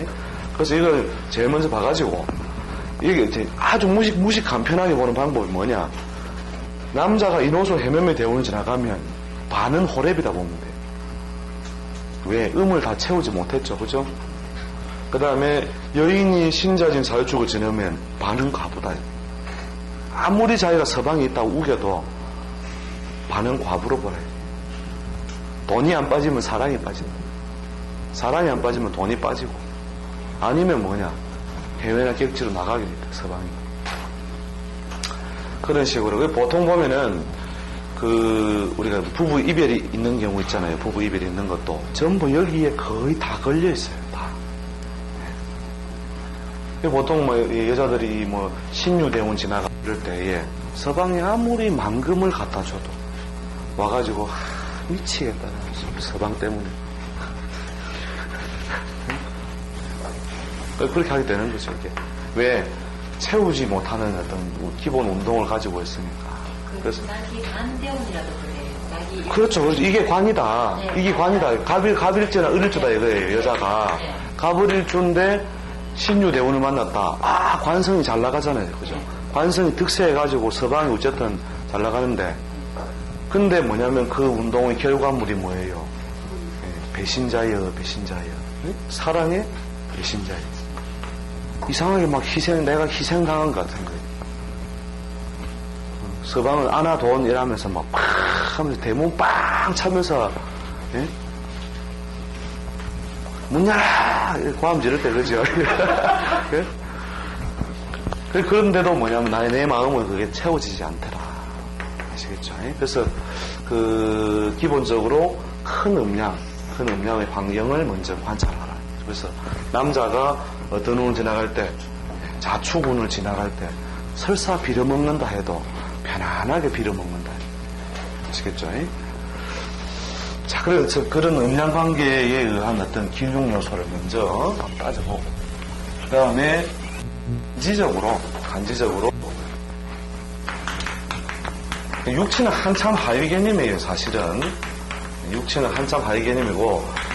예? 그래서 이걸 제일 먼저 봐가지고 이게 아주 무식 무식 간편하게 보는 방법이 뭐냐? 남자가 인호소 해면매 대원을 지나가면 반은 호랩이다 보면 돼. 왜? 음을 다 채우지 못했죠, 그죠? 그 다음에 여인이 신자진 사유축을 지내면 반은 과부다. 아무리 자기가 서방에 있다고 우겨도 반은 과부로 보내요. 돈이 안 빠지면 사랑이 빠진다. 사랑이 안 빠지면 돈이 빠지고 아니면 뭐냐 해외나 객지로 나가게 됩니다. 서방이. 그런 식으로. 그 보통 보면은 그 우리가 부부 이별이 있는 경우 있잖아요. 부부 이별이 있는 것도 전부 여기에 거의 다 걸려 있어요. 다. 예. 보통 뭐 여자들이 뭐 신유대원 지나가 이럴 때에 서방이 아무리 만금을 갖다 줘도 와가지고 하, 미치겠다 서방 때문에 그렇게 하게 되는 거죠. 이게 왜 채우지 못하는 어떤 기본 운동을 가지고 있으니까. 그래서 낙이 반대원이라도 그래요. 낙이 그렇죠. 그렇죠. 이게 관이다. 네. 이게 관이다. 갑일, 갑일제나 을일주다 이거예요, 여자가. 네. 갑을일주인데 신유대운을 만났다. 아, 관성이 잘 나가잖아요. 그죠? 관성이 득세해가지고 서방이 어쨌든 잘 나가는데. 근데 뭐냐면 그 운동의 결과물이 뭐예요? 예, 배신자여, 배신자여. 예? 사랑의 배신자여. 이상하게 막 희생, 내가 희생당한 것 같은 거예요. 서방을 안아돈 이러면서 막 팍 하면서 대문 빵 차면서 예? 문 열어! 고함 지를 때 그죠? 예? 그- 그런데도 뭐냐면 나의 내 마음은 그게 채워지지 않더라. 아시겠죠? 예? 그래서 그 기본적으로 큰 음량, 큰 음량의 환경을 먼저 관찰하라. 그래서 남자가 어떤 운을 지나갈 때, 자축운을 지나갈 때 설사 빌어먹는다 해도 편안하게 빌어먹는다. 아시겠죠? 예? 자, 그래서 그런 음량 관계에 의한 어떤 기능 요소를 먼저 따져보고, 그 다음에 간지적으로, 간지적으로, 육체는 한참 하위 개념이에요, 사실은. 육체는 한참 하위 개념이고,